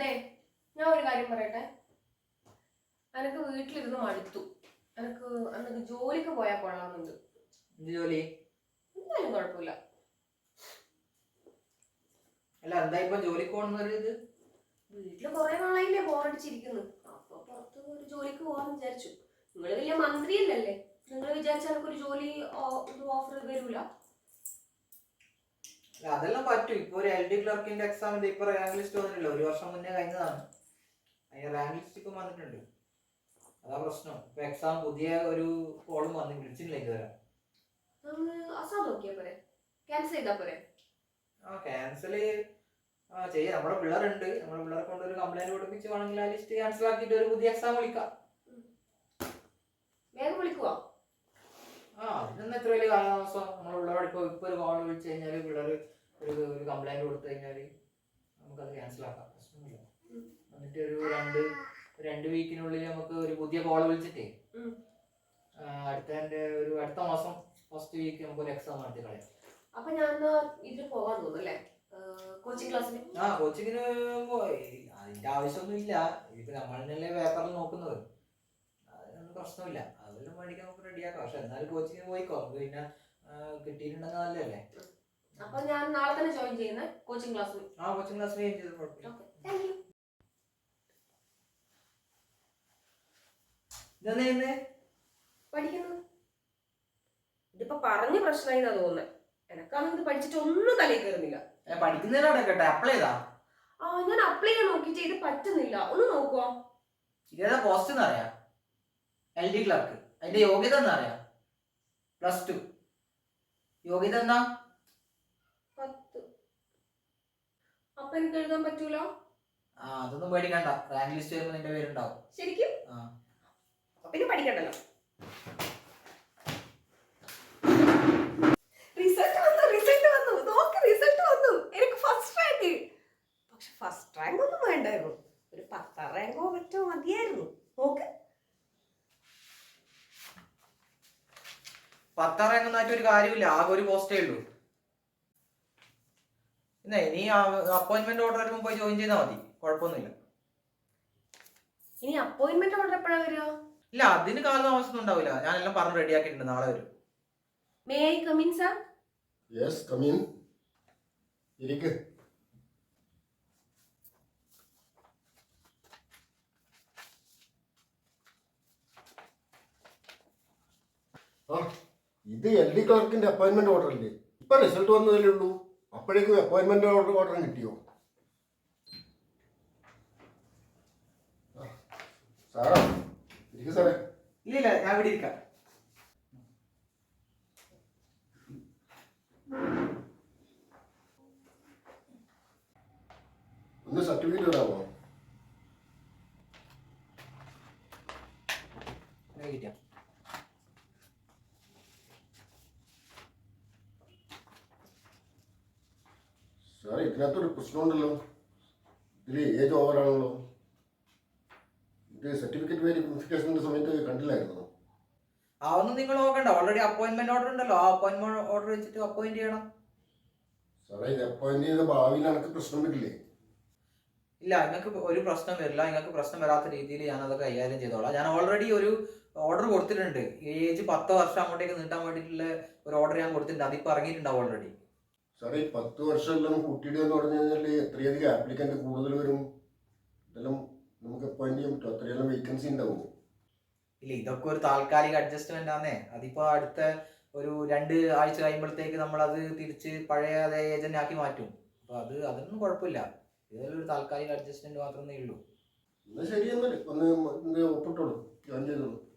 അതെ ഞാൻ ഒരു കാര്യം പറയട്ടെ. എനിക്ക് വീട്ടിലിരുന്ന് മടുത്തു. എനിക്ക് എനിക്ക് ജോലിക്ക് പോയാൽ കൊള്ളാമെന്നുണ്ട് ജോലി? എന്തായാലും കുഴപ്പമില്ല. അല്ല എന്താ ഇപ്പൊ ജോലിക്ക് പോകണമെന്നൊരു ഇത്? വീട്ടിൽ കുറെ നാളായില്ലേ ബോറടിച്ചിരിക്കുന്നു. അപ്പൊ പുറത്ത് ഒരു ജോലിക്ക് പോകാന്ന് വിചാരിച്ചു. നിങ്ങൾ വലിയ മന്ത്രിയല്ലല്ലേ? നിങ്ങൾ വിചാരിച്ചാൽ എനിക്കൊരു ജോലി ഓഫർ വരൂല. അതെല്ലാം പറ്റും. ഇപ്പൊ ഒരു എൽ ഡി ക്ലർക്കിന്റെ എക്സാം എക്സാമിന്റെ ഇപ്പൊ റാങ്ക് ലിസ്റ്റ് വന്നിട്ടില്ല. ഒരു വർഷം മുന്നേ കഴിഞ്ഞതാണ്. അതിന് റാങ്ക് ലിസ്റ്റ് ഇപ്പൊ വന്നിട്ടുണ്ട്. അതാ പ്രശ്നം. ഇപ്പൊ എക്സാം പുതിയ ഒരു കോളും വന്ന് വിളിച്ചിട്ടില്ല ഇതുവരെ. ക്യാൻസൽ ആ ക്യാൻസൽ ആ ചെയ്യാം. നമ്മുടെ പിള്ളേരുണ്ട്. നമ്മുടെ പിള്ളേരെ കൊണ്ട് ഒരു കംപ്ലൈന്റ് കൊടുപ്പിച്ച് വേണമെങ്കിൽ ആ ലിസ്റ്റ് ക്യാൻസൽ ആക്കിയിട്ട് ഒരു പുതിയ എക്സാം വിളിക്കാം. വേഗം വിളിക്കുവാ? ആ അതിനൊന്നും എത്ര വലിയ കാലതാമസം. ഇപ്പൊ ഇപ്പൊ ഒരു കോൾ വിളിച്ചു കഴിഞ്ഞാൽ പിള്ളേർ ഒരു ഒരു കംപ്ലൈന്റ് കൊടുത്തു കഴിഞ്ഞാൽ നമുക്കത് ക്യാൻസൽ ആക്കാം. പ്രശ്നമില്ല. എന്നിട്ട് ഒരു രണ്ട് രണ്ട് വീക്കിനുള്ളിൽ നമുക്ക് ഒരു പുതിയ കോൾ വിളിച്ചിട്ടേ അടുത്ത ഒരു അടുത്ത മാസം ഫസ്റ്റ് വീക്ക് നമുക്ക് ഒരു എക്സാം നടത്തി കളയാം. അപ്പൊ ഞാൻ ഇതിന് പോകാൻ തോന്നുന്നു അല്ലേ കോച്ചിങ് ക്ലാസ്സിന് ആ കോച്ചിങ്ങിന് അതിന്റെ ആവശ്യമൊന്നും ഇല്ല ഇതിപ്പോ നമ്മൾ തന്നെയല്ലേ പേപ്പറിൽ നോക്കുന്നത്. അതൊന്നും പ്രശ്നമില്ല. അതെല്ലാം മേടിക്കാൻ നമുക്ക് റെഡിയാക്കാം പക്ഷെ എന്നാലും കോച്ചിങ്ങിന് പോയിക്കോ. നമുക്ക് പിന്നെ കിട്ടിയിട്ടുണ്ടെങ്കിൽ നല്ലതല്ലേ? അപ്പൊ ഞാൻ നാളെ തന്നെ ജോയിൻ ചെയ്യുന്ന കോച്ചിങ് ക്ലാസ് ആ കോച്ചിങ് ക്ലാസ് ചെയ്ത് കുഴപ്പമില്ല. ഓക്കെ താങ്ക് യു പഠിക്കുന്നു. ഇതിപ്പോ പറഞ്ഞ പ്രശ്നമായി എന്നാ തോന്നുന്നത് എനക്കാണെങ്കിൽ ഇത് പഠിച്ചിട്ട് ഒന്നും തലയിൽ കയറുന്നില്ല പഠിക്കുന്നതിനോടെ കേട്ടെ അപ്ലൈ ചെയ്താ? ആ ഞാൻ അപ്ലൈ ചെയ്യാൻ നോക്കിയിട്ട് ഇത് പറ്റുന്നില്ല. ഒന്ന് നോക്കുവോ? ഇതേതാ പോസ്റ്റ് എന്നറിയാം എൽ ഡി ക്ലർക്ക് അതിന്റെ യോഗ്യത എന്നറിയാം പ്ലസ് ടു യോഗ്യത എന്നാ പത്ത് അപ്പൊ എനിക്ക് എഴുതാൻ പറ്റൂലോ? ആ അതൊന്നും പേടിക്കണ്ട. റാങ്ക് ലിസ്റ്റ് വരുമ്പോൾ നിന്റെ പേരുണ്ടാവും. ശരിക്കും? ആ. പിന്നെ പഠിക്കണ്ടല്ലോ. റിസൾട്ട് വന്നു റിസൾട്ട് വന്നു. നോക്ക് റിസൾട്ട് വന്നു. എനിക്ക് ഫസ്റ്റ് റാങ്ക് പക്ഷെ ഫസ്റ്റ് റാങ്ക് ഒന്നും വേണ്ടായിരുന്നു. ഒരു പത്താം റാങ്കോ മറ്റോ മതിയായിരുന്നു. നോക്ക്. പത്താം റാങ്ക് ഒന്നായിട്ട് ഒരു കാര്യമില്ല ആകെ ഒരു പോസ്റ്റേ ഉള്ളൂ. പിന്നെ ഇനി അപ്പോയിന്റ്മെന്റ് ഓർഡർ വരുമ്പോൾ പോയി ജോയിൻ ചെയ്താൽ മതി. കുഴപ്പമൊന്നുമില്ല. ഇനി അപ്പോയിന്റ്മെന്റ് ഓർഡർ എപ്പോഴാ വരിക? ഇല്ല അതിന് കാലതാമസം ഉണ്ടാവില്ല. ഞാനെല്ലാം പറഞ്ഞ് റെഡിയാക്കിയിട്ടുണ്ട് നാളെ വരും. May I come in sir yes come in ഇരിക്ക്. ആ ഇത് എൽ ഡി ക്ലർക്കിന്റെ അപ്പോയിന്റ്മെന്റ് ഓർഡർ അല്ലേ? ഇപ്പൊ റിസൾട്ട് വന്നതല്ലേ ഉള്ളൂ. അപ്പോഴേക്കും അപ്പോയിന്റ്മെന്റ് ഓർഡർ ഓർഡർ കിട്ടിയോ? സാറാ ഇരിക്കും സാറേ. ഇല്ല ഞാൻ ഇവിടെ ഇരിക്കാം. ഒന്ന് സർട്ടിഫിക്കറ്റ് തരാമോ ഇവിടെ സാറേ ഇതിനകത്തൊരു പ്രശ്നമുണ്ടല്ലോ. ഇതിൽ ഏജ് ഓവറാണല്ലോ ഇത് സർട്ടിഫിക്കറ്റ് വെരിഫിക്കേഷന്റെ സമയത്ത് കണ്ടില്ലായിരുന്നു? അതൊന്നും നിങ്ങൾ നോക്കണ്ട. ഓൾറെഡി അപ്പോയിന്റ്മെന്റ് ഓർഡർ ഉണ്ടല്ലോ. ആ അപ്പോയിന്റ്മെന്റ് ഓർഡർ വെച്ചിട്ട് അപ്പോയിന്റ് ചെയ്യണം. സാറേ ഇത് അപ്പോയിന്റ് ചെയ്ത ഭാവിയിൽ എനിക്ക് പ്രശ്നം വരില്ലേ? ഇല്ല നിങ്ങൾക്ക് ഒരു പ്രശ്നം വരില്ല. നിങ്ങൾക്ക് പ്രശ്നം വരാത്ത രീതിയിൽ ഞാൻ അത് കൈകാര്യം ചെയ്തോളാം. ഞാൻ ഓൾറെഡി ഒരു ഓർഡർ കൊടുത്തിട്ടുണ്ട്. ഏജ് പത്ത് വർഷം അങ്ങോട്ടേക്ക് നീട്ടാൻ വേണ്ടിയിട്ടുള്ള ഒരു ഓർഡർ ഞാൻ കൊടുത്തിട്ടുണ്ട്. അതിപ്പോൾ ഇറങ്ങിയിട്ടുണ്ടാവും ഓൾറെഡി സാറേ ഈ പത്ത് വർഷമെല്ലാം കുട്ടിയുടെ എന്ന് പറഞ്ഞു കഴിഞ്ഞാൽ എത്രയധികം ആപ്ലിക്കന്റ് കൂടുതൽ വരും? ഇതെല്ലാം നമുക്ക് അപ്പോയിന്റ് ചെയ്യാൻ പറ്റും? അത്രയെല്ലാം വേക്കൻസി ഉണ്ടാവും. ഇല്ല ഇതൊക്കെ ഒരു താൽക്കാലിക അഡ്ജസ്റ്റ്മെന്റ് ആണേ അതിപ്പോ അടുത്ത ഒരു രണ്ട് ആഴ്ച കഴിയുമ്പോഴത്തേക്ക് നമ്മൾ അത് തിരിച്ച് പഴയ അതേ ഏജന്റ് ആക്കി മാറ്റും. അപ്പൊ അത് അതൊന്നും കുഴപ്പമില്ല. ഇതൊരു താൽക്കാലിക അഡ്ജസ്റ്റ്മെന്റ് മാത്രമേ ഉള്ളൂ. എന്നാൽ ശരി എന്നാൽ ഒന്ന് ഒന്ന് ഒപ്പിട്ടോളൂ. ജോയിൻ ചെയ്തോളൂ.